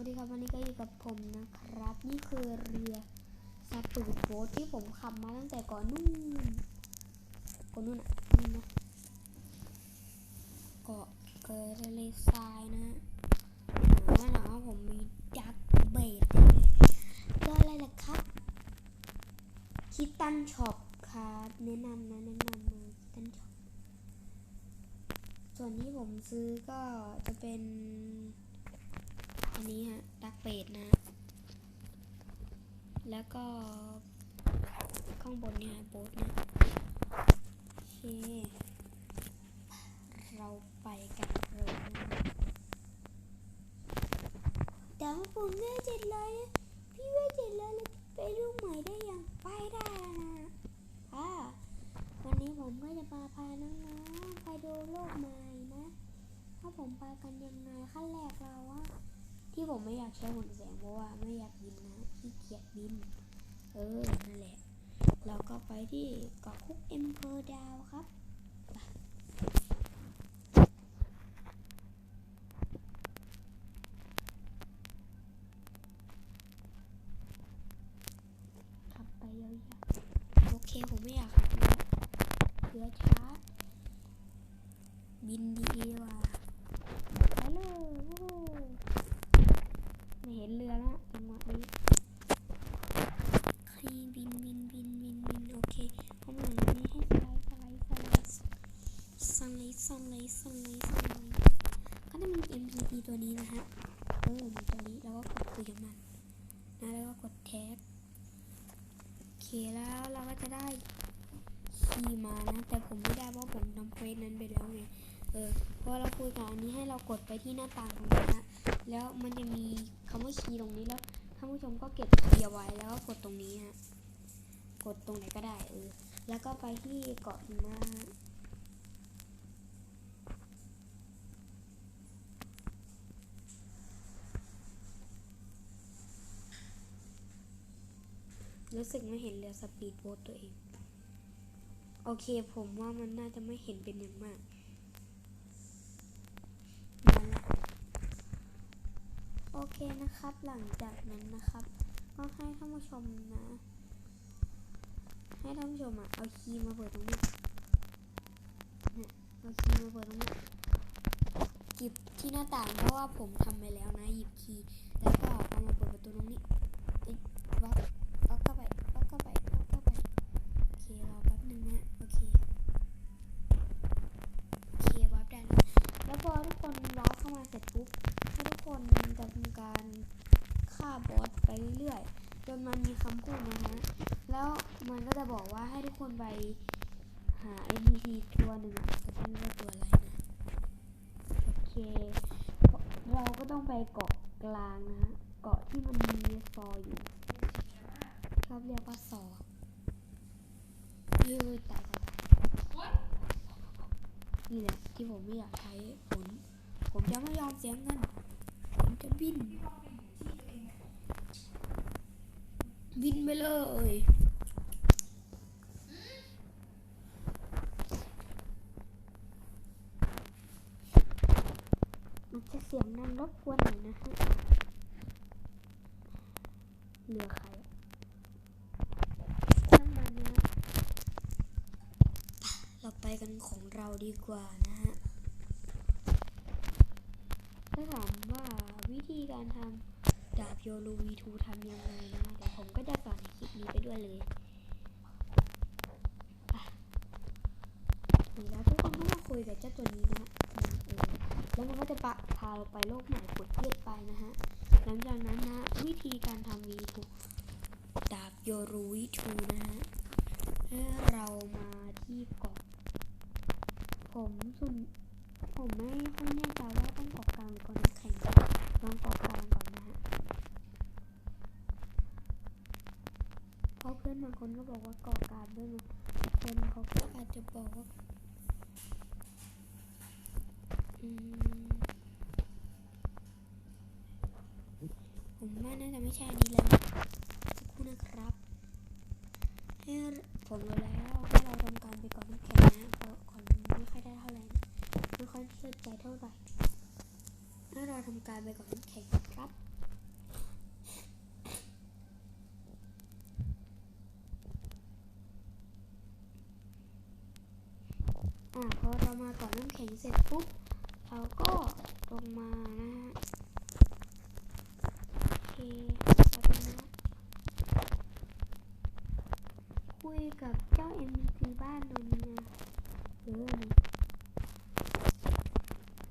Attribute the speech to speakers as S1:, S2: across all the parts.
S1: วัสดีครับวันนี้ก็อยู่กับผมนะครับ นี่คือเรือสปีดโบ๊ทที่ผมขับมาตั้งแต่ก่อนนู่นก่อนนู่นอะนี่นะเกาะเกอร์ทะเลทรายนะฮะแน่นอนาผมมีดักเบดก็อะไรล่ะครับคิตตันช็อปครับแนะนำนะแนะนำนะคิตตันช็อปส่วนที่ผมซื้อก็จะเป็น อันนี้ฮะดักเบดนะ แล้วก็ ข้างบนเนี่ยโบ๊ทนี่ยโอเคเราไปกันเลยแต่ว่าผมเลือกเจ็ดร้อยพี่เลือกเจ็ดร้อยแล้วไปลูกใหม่ได้ยังไปได้แล้วนะอ่าวันนี้ผมก็จะพาพาน้องๆไปดูโลกใหม่นะว่าผมไปกันยังไงขั้นแรกเรา ที่ผมไม่อยากใช้หุ่นแสงเพราะว่าไม่อยากบินนะขี้เกียจบิน เออ นั่นแหละ เราก็ไปที่เกาะคุกเอ็มเพอร์ดาวครับไปขับไปยาวๆโอเค ผมไม่อยากขับแล้วเรือช้า บินดีกว่าไปเลยโอ้โห ไม่เห็นเรือแล้วจังหวะนี้ใครบินบินบินบินบินโอเคผมหลังนี้ให้สไลด์สไลด์สไลด์สไลด์สไลด์สไลด์สไลด์ก็จะมี MPP ตัวนี้นะฮะเออมีตัวนี้แล้วก็กดคุยกับมันนะแล้วก็กดแท็บโอเคแล้วเราก็จะได้ขี่มานะ แต่ผมไม่ได้เพราะผมทำเควสนั้นไปแล้วไงเออพอเราคุยกับอันนี้ให้เรากดไปที่หน้าต่างตรงนี้นะแล้วมันจะมีคำว่าคีย์ตรงนี้แล้วท่านผู้ชมก็เก็บคีย์ไว้แล้วก็กดตรงนี้ฮะกดตรงไหนก็ได้เออแล้วก็ไปที่เกาะหิมะ รู้สึกไม่เห็นเรือสปีดโบ๊ทตัวเอง โอเคผมว่ามันน่าจะไม่เห็นเป็นอย่างมากนั่นแหละโอเคนะครับ หลังจากนั้นนะครับ ก็ให้ท่านผู้ชมนะ ให้ท่านผู้ชมอะเอาคีย์มาเปิดตรงนี้เนี่ยเอาคีย์มาเปิดตรงนี้หยิบที่หน้าต่างเพราะว่าผมทำไปแล้วนะ หยิบคีย์แล้วก็เอามาเปิดประตูตรงนี้เอ้ยวับวับเข้าไปวับเข้าไปวับเข้าไปโอเครอแป๊บนึงนะโอเคโอเควับได้แล้วแล้วพอทุกคนวับเข้ามาเสร็จปุ๊บ ให้ทุกคนจะทำการฆ่า บอสไปเรื่อยๆจนมันมีคำพูดนะฮะแล้วมันก็จะบอกว่าให้ทุกคนไปหา NPC ตัวหนึ่งอะแต่ไม่รู้ว่าตัวอะไรนะโอเค เราก็ต้องไปเกาะกลางนะฮะเกาะที่มันมีซออยู่ชอบเรียกว่าซอยืดตายตายนี่แหละที่ผมไม่อยากใช้ผลผมจะไม่ยอมเสียเงินผมจะบิน บินไปเลยมันจะเสียงดังรบกวนหน่อยนะฮะเหลือใครอะช่างมันนะเราไปกันของเราดีกว่านะฮะถ้าถามว่าวิธีการทำ ดาบโยลูวีทูทำยังไงนะเดี๋ยวผมก็จะสอนในคลิปนี้ไปด้วยเลยนี่แล้วทุกคนก็มาคุยกับเจ้าตัวนี้นะแล้วมันก็จะปะพาเราไปโลกใหม่กดเลือดไปนะฮะ หลังจากนั้นนะ วิธีการทำวีทูดาบโยรูวีทูนะฮะเรามาที่เกาะผมสุนผมไม่ค่อยแน่ใจว่าต้องเกาะกลางหรือเกาะน้ำแข็งลองเกาะกลางก่อนนะฮะ เพราะเพื่อนบางคนก็บอกว่ากาะกางด้วยนะคนเขาก็อาจจะบอกว่าผมว่าน่าจะไม่ใช่อันนี้แล้วสักครู่นะครับให้ผมรู้แล้วให้เราทำการไปกาะน้ำแข็งนะเพราะก่อนมันไม่ค่อยได้เท่าไหร่นะไม่ค่อยเชื่อใจเท่าไหร่ถ้าเราทำการไปก่อนน้ำแข็งครับ พอเรามาก่อนน้ำแข็งเสร็จปุ๊บเราก็ลงมานะฮะโอเคแป๊บนึงนะคุยกับเจ้า NPC บ้านตัวนี้นะเออ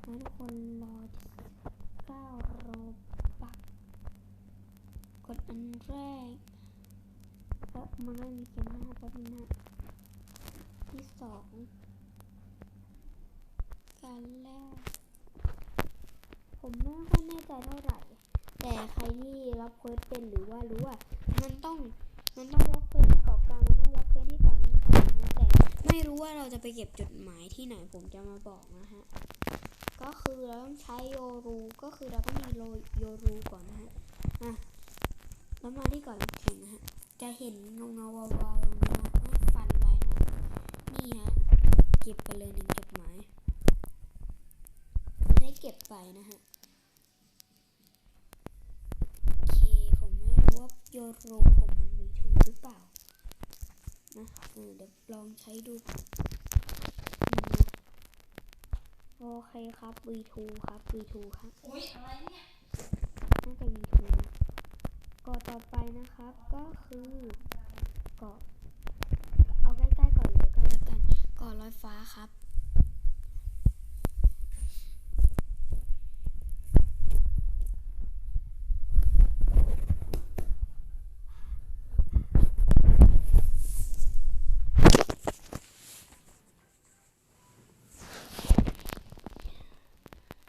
S1: แล้วทุกคนรอเก้าโรบักกดอันแรกแล้วมันก็มีเขียนหน้าแป๊บนึงนะที่สอง การแรก ผมไม่ค่อยแน่ใจเท่าไหร่ แต่ใครที่รับเควสเป็นหรือว่ารู้ว่า มันต้องมันต้องรับเควสที่เกาะกลางมันต้องรับเควสที่เกาะน้ำแข็งนะแต่ไม่รู้ว่าเราจะไปเก็บจดหมายที่ไหนผมจะมาบอกนะฮะก็คือเราต้องใช้โยรูก็คือเราต้องมีโลโยรูก่อนนะฮะอะแล้วมาที่เกาะน้ำแข็งนะฮะจะเห็นเงาเงาวาวๆตรงนี้นะฟันไว้นะนี่ฮะเก็บไปเลยหนึ่งจดหมาย เก็บไปนะฮะโอเคผมไม่รู้ว่าโยโรผมมันมีทูหรือเปล่านะเออเดี๋ยวลองใช้ดูนี่นะโอเคครับ V2 ครับ V2 ครับ
S2: อุ้ยอะไรเนี่ย
S1: น่าจะ V2 นะเกาะต่อไปนะครับ ก็คือเกาะเอาใกล้ๆก่อนเลยก็แล้วกันเกาะลอยฟ้าครับ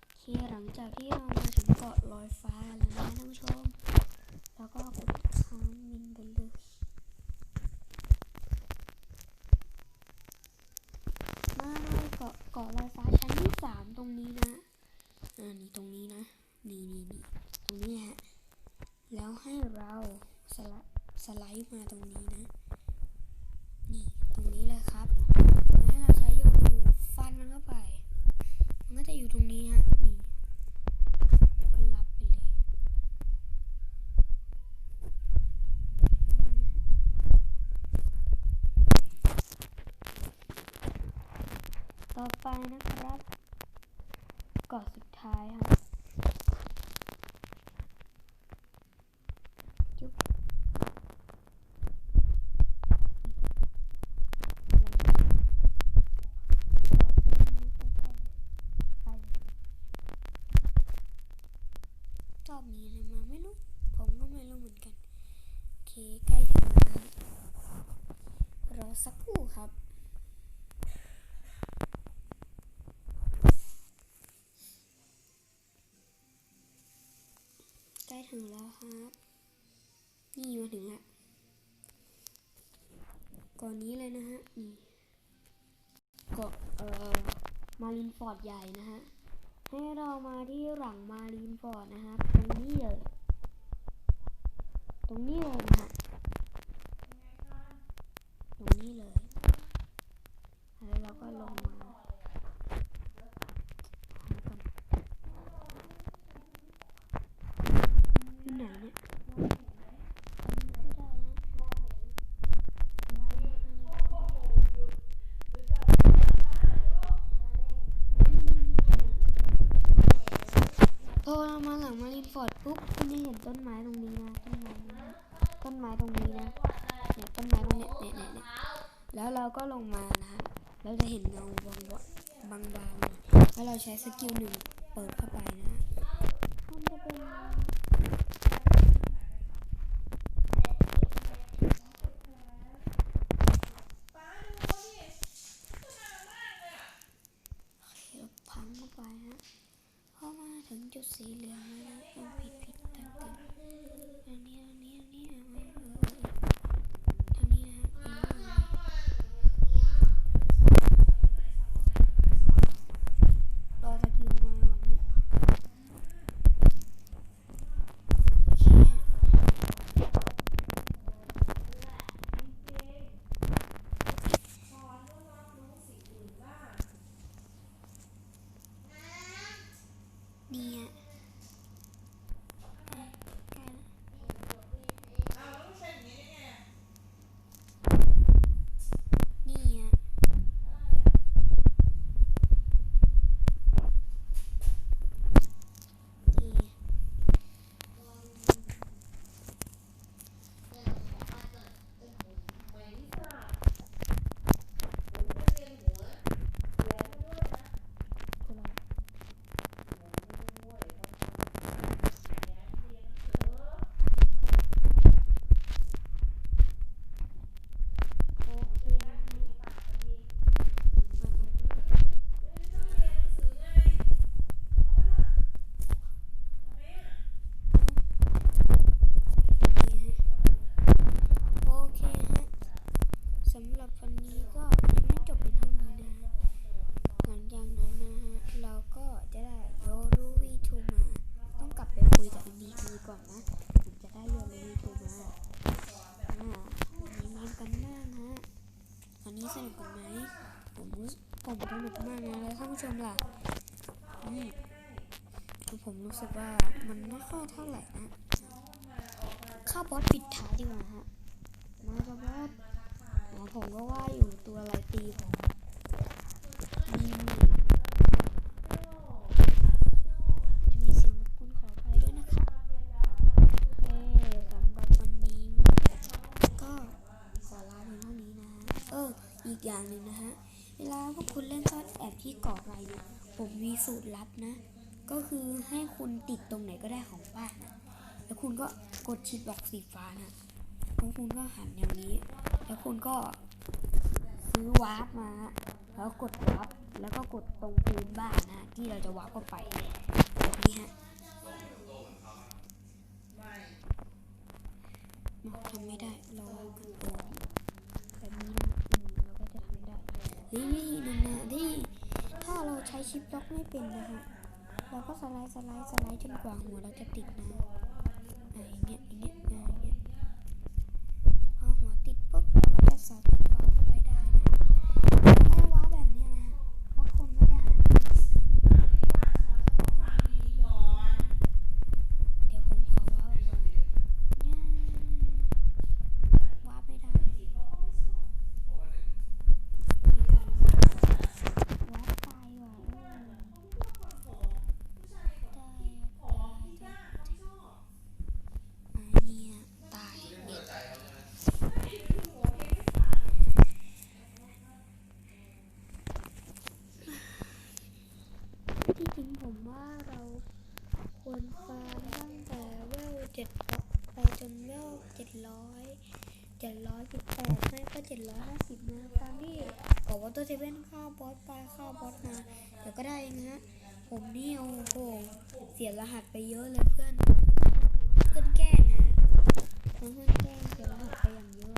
S1: โอเคหลัง จากที่เรามาถึงเกาะลอยฟ้าแล้วนะท่านผู้ชม แล้วก็กดค้างมินไปเลยมาเกาะเกาะลอยฟ้าชั้นที่สามตรงนี้นะอ่านี่ตรงนี้นะ นี่นี่นี่ตรงนี้ฮะ แล้วให้เราสไลด์สไลด์มาตรงนี้นะ นี่ตรงนี้เลยครับแล้วให้เราใช้โยรูฟันมันเข้าไป มันก็จะอยู่ตรงนี้ฮะ นี่แล้วก็รับไปเลยต่อไปนะครับ เกาะสุดท้ายครับจุ๊บรอบนี้อะไรมาไม่รู้ ผมก็ไม่รู้เหมือนกัน โอเค ใกล้ถึงแล้วรอสักครู่ครับ ถึงแล้วครับนี่มาถึงแล้วก่อนนี้เลยนะฮะนี่เกาะเอ่อมารินฟอร์ดใหญ่นะฮะให้เรามาที่หลังมารีนฟอร์ดนะครับตรงนี้เลย ตรงนี้เลยนะฮะ ตรงนี้เลย แล้วเราก็ลงมาหาก่อนอยู่ไหนเนี่ยไม่ได้นะ พอเรามาหลังมารีนฟอร์ดปุ๊บคุณจะเห็นต้นไม้ตรงนี้นะต้นไม้ต้นไม้ตรงนี้นะเนี่ยต้นไม้ตรงเนี้ยเนี่ยเนี่ยเนี่ยแล้วเราก็ลงมานะฮะเราจะเห็นเงาบางบางบางๆแล้วเราใช้สกิลหนึ่งเปิดเข้าไปนะมันจะเป็น
S2: ป้าดูดิขนาดมากเลยอะ
S1: เขียวพังเข้าไปฮะพอ มาถึงจุ นุกไหมผมรู้ผมสนุกมากเลยแล้วท่านผู้ชมล่ะนี่ผมรู้สึกว่ามันไม่ค่อยเท่าไหร่นะข้าบอสปิดท้ายดีกว่าฮะมาครับบอสผมก็ว่าอยู่ตัวอะไรตีผม กอย่างหนึ่งนะฮะ เวลาพวกคุณเล่นซ่อนแอบที่เกาะไรเนี่ยผมมีสูตรลับนะ ก็คือให้คุณติดตรงไหนก็ได้ของบ้านนะ แล้วคุณก็กดชิปบอกสีฟ้านะแล้วคุณก็หันอย่างนี้ แล้วคุณก็ซื้อวาร์ปมา แล้วกดวาร์ปแล้วก็กดตรงพื้นบ้านนะที่เราจะวาร์ปเข้าไปแบบนี้ฮะทำไม่ได้ เราตัวแบบนี้นะอืมเราก็จะทำได้หรือ วิธีหนึ่งนะที่ถ้าเราใช้ชิปล็อกไม่เป็นนะฮะเราก็สไลด์สไลด์สไลด์จนกว่าหัวเราจะติดนะอ่าอย่างเงี้ยอย่างเงี้ยพอหัวติดปุ๊บเราก็จะสามารถว้าวเข้าไปได้นะไม่ว้าวแบบนี้นะฮะเพราะคนไม่ได้หาเดี๋ยวผมขอว้าวออกมาเนี่ย วาดไม่ได้วาดตายว่ะเออได้ได้อันเนี้ยตายเนี่ยที่จริงผม ว่าเราควรฟาร์มตั้งแต่เวลเจ็ดไปจนเวลเจ็ดร้อยเจ็ดร้อยสิบแปดไม่ก็เจ็ดร้อยห้าสิบนะตามที่บอกว่าตัวเซเว่นข้าวบอสไปข้าวบอสมาเดี๋ยวก็ได้นะฮะผมนี่โอ้โหเสียรหัสไปเยอะเลยเพื่อนเพื่อนแก้นะเพื่อนแก้เสียรหัสไปอย่างเยอะ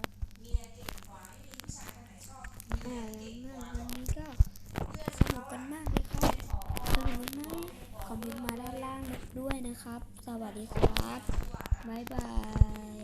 S1: อ่าแล้ววันนี้ก็สนุกกันมากเลยครับสนุกไหมค อมเมนต์มาด้านล่างด้วยนะครับ สวัสดีครับ บ๊ายบาย